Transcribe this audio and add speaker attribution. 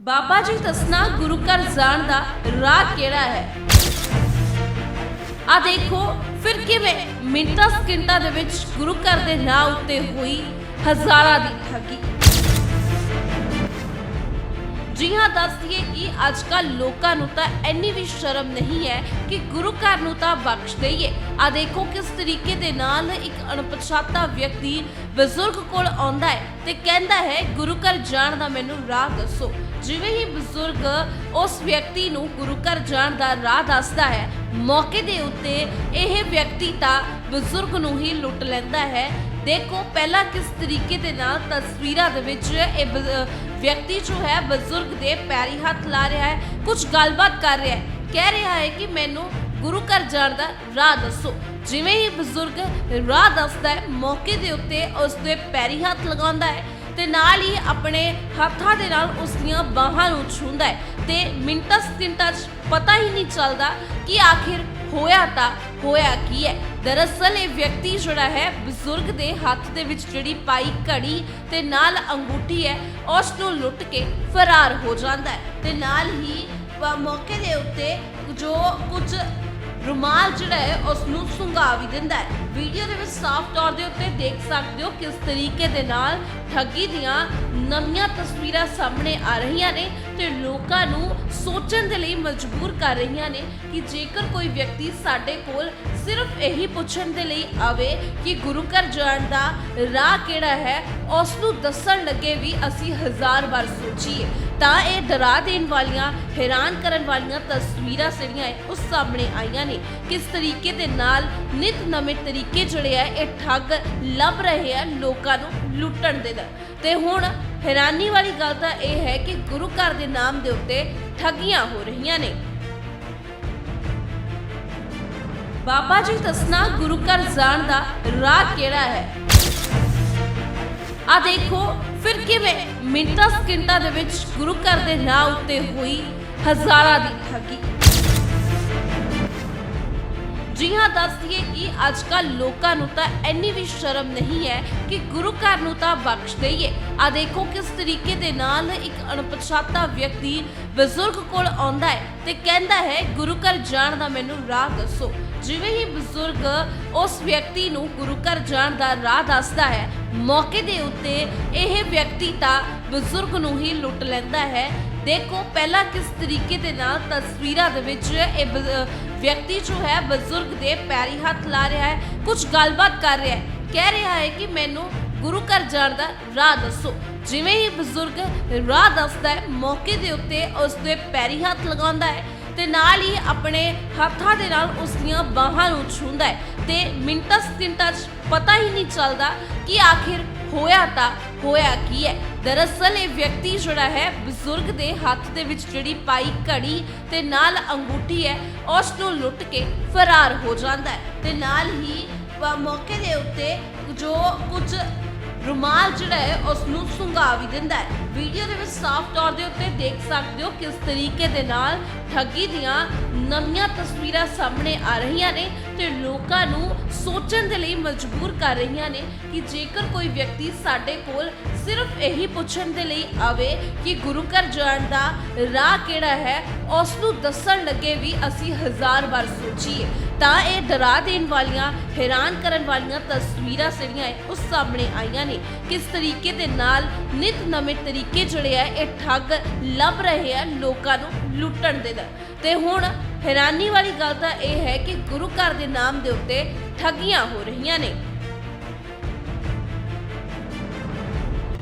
Speaker 1: ਬਾਬਾ ਜੀ ਦੱਸਣਾ ਗੁਰੂ ਘਰ ਜਾਣ ਦਾ ਰਾਹ ਕਿਹੜਾ ਹੈ? ਆ ਦੇਖੋ, ਫਿਰ ਕਿਵੇਂ ਮਿੰਟਾਂ ਸਕਿੰਟਾਂ ਦੇ ਵਿੱਚ ਗੁਰੂ ਘਰ ਦੇ ਨਾਂ ਉੱਤੇ ਹੋਈ ਹਜ਼ਾਰਾਂ ਦੀ ਠੱਗੀ। ਜੀ ਹਾਂ, ਦੱਸ ਕਿ ਅੱਜ ਕੱਲ ਲੋਕਾਂ ਨੂੰ ਤਾਂ ਇੰਨੀ ਵੀ ਸ਼ਰਮ ਨਹੀਂ ਹੈ ਕਿ ਗੁਰੂ ਘਰ ਨੂੰ ਤਾਂ ਬਖਸ਼ ਦਈਏ। ਆ ਦੇਖੋ, ਕਿਸ ਤਰੀਕੇ ਦੇ ਨਾਲ ਇੱਕ ਅਣਪਛਾਤਾ ਵਿਅਕਤੀ ਬਜ਼ੁਰਗ ਕੋਲ ਆਉਂਦਾ ਹੈ ਤੇ ਕਹਿੰਦਾ ਹੈ, ਗੁਰੂ ਘਰ ਜਾਣ ਦਾ ਮੈਨੂੰ ਰਾਹ ਦੱਸੋ। ਜਿਵੇਂ ਹੀ ਬਜ਼ੁਰਗ ਉਸ ਵਿਅਕਤੀ ਨੂੰ ਗੁਰੂ ਘਰ ਜਾਣ ਦਾ ਰਾਹ ਦੱਸਦਾ ਹੈ, ਮੌਕੇ ਦੇ ਉੱਤੇ ਇਹ ਵਿਅਕਤੀ ਤਾਂ ਬਜ਼ੁਰਗ ਨੂੰ ਹੀ ਲੁੱਟ ਲੈਂਦਾ ਹੈ। ਦੇਖੋ, ਪਹਿਲਾਂ ਕਿਸ ਤਰੀਕੇ ਦੇ ਨਾਲ ਤਸਵੀਰਾਂ ਦੇ ਵਿੱਚ ਇਹ ਬਜ਼- ਵਿਅਕਤੀ ਜੋ ਹੈ, ਬਜ਼ੁਰਗ ਦੇ ਪੈਰੀ ਹੱਥ ਲਾ ਰਿਹਾ ਹੈ, ਕੁਝ ਗੱਲਬਾਤ ਕਰ ਰਿਹਾ ਹੈ। ਕਹਿ ਰਿਹਾ ਹੈ ਕਿ ਮੈਨੂੰ ਗੁਰੂ ਘਰ ਜਾਣ ਦਾ ਰਾਹ ਦੱਸੋ। ਜਿਵੇਂ ਹੀ ਬਜ਼ੁਰਗ ਰਾਹ ਦੱਸਦਾ ਹੈ, ਮੌਕੇ ਦੇ ਉੱਤੇ ਉਸ ਦੇ ਪੈਰੀ ਹੱਥ ਲਗਾਉਂਦਾ ਹੈ। ਤੇ ਨਾਲ ਹੀ ਆਪਣੇ ਹੱਥਾਂ ਦੇ ਨਾਲ ਉਸ ਦੀਆਂ ਬਾਹਾਂ ਨੂੰ ਛੂੰਹਦਾ ਹੈ। ਤੇ ਮਿੰਟਾਂ ਸਕਿੰਟਾਂ 'ਚ ਪਤਾ ਹੀ ਨਹੀਂ ਚੱਲਦਾ ਕਿ ਆਖਿਰ ਹੋਇਆ ਤਾਂ ਹੋਇਆ ਕੀ ਹੈ। ਦਰਅਸਲ ਇਹ ਵਿਅਕਤੀ ਜਿਹੜਾ ਹੈ, ਬਜ਼ੁਰਗ ਦੇ ਹੱਥ ਦੇ ਵਿੱਚ ਜਿਹੜੀ ਪਾਈ ਘੜੀ ਤੇ ਨਾਲ ਅੰਗੂਠੀ ਹੈ, ਉਸ ਨੂੰ ਲੁੱਟ ਕੇ ਫਰਾਰ ਹੋ ਜਾਂਦਾ ਹੈ। ਤੇ ਨਾਲ ਹੀ ਮੌਕੇ ਦੇ ਉੱਤੇ ਜੋ ਕੁਝ ਰੁਮਾਲ ਜਿਹੜਾ ਹੈ, ਉਸ ਨੂੰ ਸੁੰਘਾ ਵੀ ਦਿੰਦਾ ਹੈ। ਵੀਡੀਓ ਦੇ ਵਿੱਚ ਸਾਫ਼ ਤੌਰ ਦੇ ਉੱਤੇ ਦੇਖ ਸਕਦੇ ਹੋ ਕਿਸ ਤਰੀਕੇ ਦੇ ਨਾਲ ਠੱਗੀ ਦੀਆਂ ਨਵੀਆਂ ਤਸਵੀਰਾਂ ਸਾਹਮਣੇ ਆ ਰਹੀਆਂ ਨੇ ਤੇ ਲੋਕਾਂ ਨੂੰ ਸੋਚਣ ਦੇ ਲਈ ਮਜਬੂਰ ਕਰ ਰਹੀਆਂ ਨੇ ਕਿ ਜੇਕਰ ਕੋਈ ਵਿਅਕਤੀ ਸਾਡੇ ਕੋਲ ਸਿਰਫ ਇਹੀ ਪੁੱਛਣ ਦੇ ਲਈ ਆਵੇ ਕਿ ਗੁਰੂ ਘਰ ਜਾਣ ਦਾ ਰਾਹ ਕਿਹੜਾ ਹੈ, ਉਸ ਨੂੰ ਦੱਸਣ ਲੱਗੇ ਵੀ ਅਸੀਂ ਹਜ਼ਾਰ ਵਾਰ ਸੋਚੀਏ, ਤਾਂ ਇਹ ਡਰਾ ਦੇਣ ਵਾਲੀਆਂ, ਹੈਰਾਨ ਕਰਨ ਵਾਲੀਆਂ ਤਸਵੀਰਾਂ ਜਿਹੜੀਆਂ ਹੈ ਉਹ ਸਾਹਮਣੇ ਆਈਆਂ ਨੇ। ਕਿਸ ਤਰੀਕੇ ਦੇ ਨਾਲ ਨਿਤ ਨਵੇਂ ਤਰੀਕੇ ਜਿਹੜੇ ਆ, ਇਹ ਠੱਗ ਲੱਭ ਰਹੇ ਆ ਲੋਕਾਂ ਨੂੰ ਲੁੱਟਣ ਦੇ ਦਾ ਤੇ ਹੁਣ ਹੈਰਾਨੀ ਵਾਲੀ ਗੱਲ ਤਾਂ ਇਹ ਹੈ ਕਿ ਗੁਰੂ ਘਰ ਦੇ ਨਾਮ ਦੇ ਉੱਤੇ ਠੱਗੀਆਂ ਹੋ ਰਹੀਆਂ ਨੇ। ਬਾਬਾ ਜੀ ਦੱਸਣਾ ਗੁਰੂ ਘਰ ਜਾਣ ਦਾ ਰਾਹ ਕਿਹੜਾ ਹੈ? ਆ ਦੇਖੋ, ਫਿਰ ਕਿਵੇਂ ਮਿੰਟਾਂ ਸਕਿੰਟਾਂ ਦੇ ਵਿੱਚ ਗੁਰੂ ਘਰ ਦੇ ਨਾਂ ਉੱਤੇ ਹੋਈ ਹਜ਼ਾਰਾਂ ਦੀ ਠੱਗੀ। ਜੀ ਹਾਂ, ਦੱਸ ਦਈਏ ਕਿ ਅੱਜ ਕੱਲ ਲੋਕਾਂ ਨੂੰ ਤਾਂ ਇੰਨੀ ਵੀ ਸ਼ਰਮ ਨਹੀਂ ਹੈ ਕਿ ਗੁਰੂ ਘਰ ਨੂੰ ਤਾਂ ਬਖਸ਼ ਦਈਏ। ਆ ਦੇਖੋ ਕਿਸ ਤਰੀਕੇ ਦੇ ਨਾਲ ਇੱਕ ਅਣਪਛਾਤਾ ਵਿਅਕਤੀ ਬਜ਼ੁਰਗ ਕੋਲ ਆਉਂਦਾ ਹੈ ਤੇ ਕਹਿੰਦਾ ਹੈ, ਗੁਰੂ ਘਰ ਜਾਣ ਦਾ ਮੈਨੂੰ ਰਾਹ ਦੱਸੋ। ਜਿਵੇਂ ਹੀ ਬਜ਼ੁਰਗ ਉਸ ਵਿਅਕਤੀ ਨੂੰ ਗੁਰੂ ਘਰ ਜਾਣ ਦਾ ਰਾਹ ਦੱਸਦਾ ਹੈ, ਮੌਕੇ ਦੇ ਉੱਤੇ ਇਹ ਵਿਅਕਤੀ ਤਾਂ ਬਜ਼ੁਰਗ ਨੂੰ ਹੀ ਲੁੱਟ ਲੈਂਦਾ ਹੈ। ਦੇਖੋ, ਪਹਿਲਾਂ ਕਿਸ ਤਰੀਕੇ ਦੇ ਨਾਲ ਤਸਵੀਰਾਂ ਦੇ ਵਿੱਚ ਇਹ ਬਜ਼- ਵਿਅਕਤੀ ਜੋ ਹੈ, ਬਜ਼ੁਰਗ ਦੇ ਪੈਰੀ ਹੱਥ ਲਾ ਰਿਹਾ ਹੈ ਕੁਝ ਗੱਲਬਾਤ ਕਰ ਰਿਹਾ ਹੈ। ਕਹਿ ਰਿਹਾ ਹੈ ਕਿ ਮੈਨੂੰ ਗੁਰੂ ਘਰ ਜਾਣ ਦਾ ਰਾਹ ਦੱਸੋ। ਜਿਵੇਂ ਹੀ ਬਜ਼ੁਰਗ ਰਾਹ ਦੱਸਦਾ ਹੈ, ਮੌਕੇ ਦੇ ਉੱਤੇ ਉਸ ਦੇ ਪੈਰੀ ਹੱਥ ਲਗਾਉਂਦਾ ਹੈ ਤੇ ਨਾਲ ਹੀ ਆਪਣੇ ਹੱਥਾਂ ਦੇ ਨਾਲ ਉਸ ਦੀਆਂ ਬਾਹਾਂ ਨੂੰ ਛੂੰਹਦਾ ਹੈ। ਤੇ ਮਿੰਟਾਂ ਸਕਿੰਟਾਂ 'ਚ ਪਤਾ ਹੀ ਨਹੀਂ ਚੱਲਦਾ ਕਿ ਆਖਿਰ ਹੋਇਆ ਤਾਂ ਹੋਇਆ ਕੀ ਹੈ। ਦਰਅਸਲ ਇਹ ਵਿਅਕਤੀ ਜਿਹੜਾ ਹੈ, ਬਜ਼ੁਰਗ ਦੇ ਹੱਥ ਦੇ ਵਿੱਚ ਜਿਹੜੀ ਪਾਈ ਘੜੀ ਤੇ ਨਾਲ ਅੰਗੂਠੀ ਹੈ, ਉਸ ਨੂੰ ਲੁੱਟ ਕੇ ਫਰਾਰ ਹੋ ਜਾਂਦਾ ਹੈ। ਤੇ ਨਾਲ ਹੀ ਮੌਕੇ ਦੇ ਉੱਤੇ ਜੋ ਕੁਝ ਰੁਮਾਲ ਜਿਹੜਾ ਹੈ, ਉਸ ਨੂੰ ਸੁੰਘਾ ਵੀ ਦਿੰਦਾ ਹੈ। ਵੀਡੀਓ ਦੇ ਵਿੱਚ ਸਾਫ਼ ਤੌਰ ਦੇ ਉੱਤੇ ਦੇਖ ਸਕਦੇ ਹੋ ਕਿਸ ਤਰੀਕੇ ਦੇ ਨਾਲ ਠੱਗੀ ਦੀਆਂ ਨਵੀਆਂ ਤਸਵੀਰਾਂ ਸਾਹਮਣੇ ਆ ਰਹੀਆਂ ਨੇ ਤੇ ਲੋਕਾਂ ਨੂੰ ਸੋਚਣ ਦੇ ਲਈ ਮਜਬੂਰ ਕਰ ਰਹੀਆਂ ਨੇ ਕਿ ਜੇਕਰ ਕੋਈ ਵਿਅਕਤੀ ਸਾਡੇ ਕੋਲ ਸਿਰਫ ਇਹੀ ਪੁੱਛਣ ਦੇ ਲਈ ਆਵੇ ਕਿ ਗੁਰੂ ਘਰ ਜਾਣ ਦਾ ਰਾਹ ਕਿਹੜਾ ਹੈ, ਉਸ ਨੂੰ ਦੱਸਣ ਲੱਗੇ ਵੀ ਅਸੀਂ ਹਜ਼ਾਰ ਵਾਰ ਸੋਚੀਏ। ਤਾਂ ਇਹ ਡਰਾ ਦੇਣ ਵਾਲੀਆਂ, ਹੈਰਾਨ ਕਰਨ ਵਾਲੀਆਂ ਤਸਵੀਰਾਂ ਜਿਹੜੀਆਂ ਹੈ, ਉਹ ਸਾਹਮਣੇ ਆਈਆਂ ਨੇ ਕਿਸ ਤਰੀਕੇ ਦੇ ਨਾਲ ਨਿਤ ਨਵੇਂ ਤਰੀਕੇ ਜਿਹੜੇ ਆ, ਇਹ ਠੱਗ ਲੱਭ ਰਹੇ ਆ ਲੋਕਾਂ ਨੂੰ ਲੁੱਟਣ ਦੇ ਦਾ ਤੇ ਹੁਣ ਹੈਰਾਨੀ ਵਾਲੀ ਗੱਲ ਤਾਂ ਇਹ ਹੈ ਕਿ ਗੁਰੂ ਘਰ ਦੇ ਨਾਮ ਦੇ ਉੱਤੇ ਠੱਗੀਆਂ ਹੋ ਰਹੀਆਂ ਨੇ।